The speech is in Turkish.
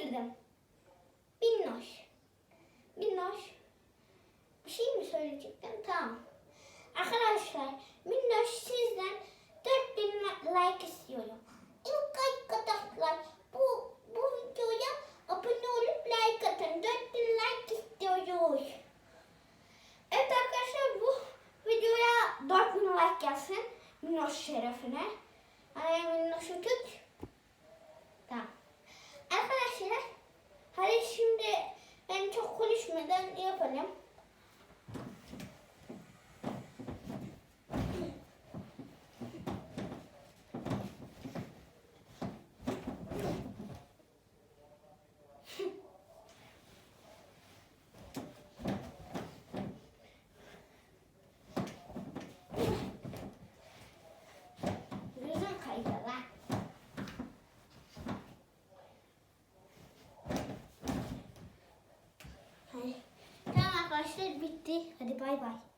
çizdim. Minnoş. Minnoş. Bir şey mi söyleyecektim? Tamam. Arkadaşlar Minnoş sizden 4000 like istiyorum. İlk arkadaşlar bu, bu videoya abone olup like atın. 4000 like istiyoruz. Evet arkadaşlar bu videoya 4000 like gelsin. Minnoş şerefine. Arkadaşlar bitti. Hadi bay bay.